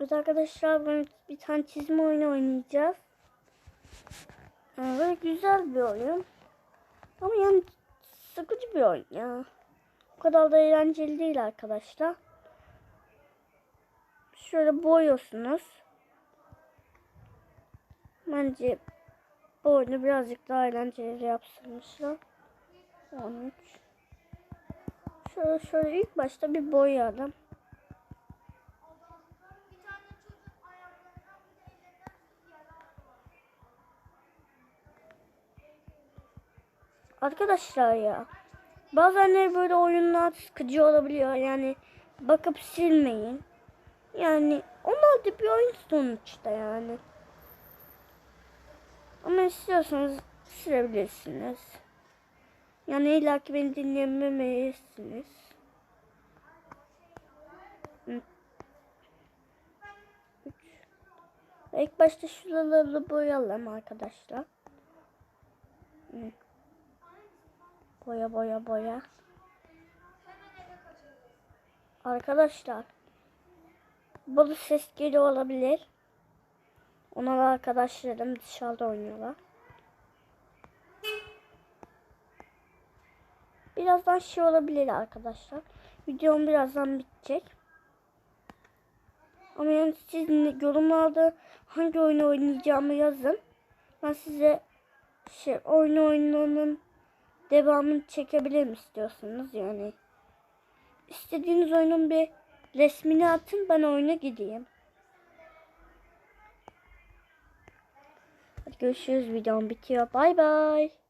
Evet arkadaşlar ben bir tane çizme oyunu oynayacağız. Yani böyle güzel bir oyun. Ama yani sıkıcı bir oyun ya. O kadar da eğlenceli değil arkadaşlar. Şöyle boyuyorsunuz. Bence bu oyunu birazcık daha eğlenceli yapsınmışlar. 13. Şöyle şöyle ilk başta bir boyayalım. Arkadaşlar ya. Bazen böyle oyunlar sıkıcı olabiliyor. Yani bakıp silmeyin. Yani onlar da bir oyun sonuçta yani. Ama istiyorsanız silebilirsiniz. Yani illa ki beni dinlememelisiniz. İlk başta şuraları boyayalım arkadaşlar. Hı. Boya boya boya. Arkadaşlar. Balı ses geliyor olabilir. Onlar arkadaşlarım dışarıda oynuyorlar. Birazdan şey olabilir arkadaşlar. Videom birazdan bitecek. Ama yani siz yorumlarda hangi oyunu oynayacağımı yazın. Ben size şey oyunu oynanın devamını çekebilirim istiyorsanız yani. İstediğiniz oyunun bir resmini atın ben oyuna gideyim. Hadi görüşürüz videom bitiyor. Bay bay.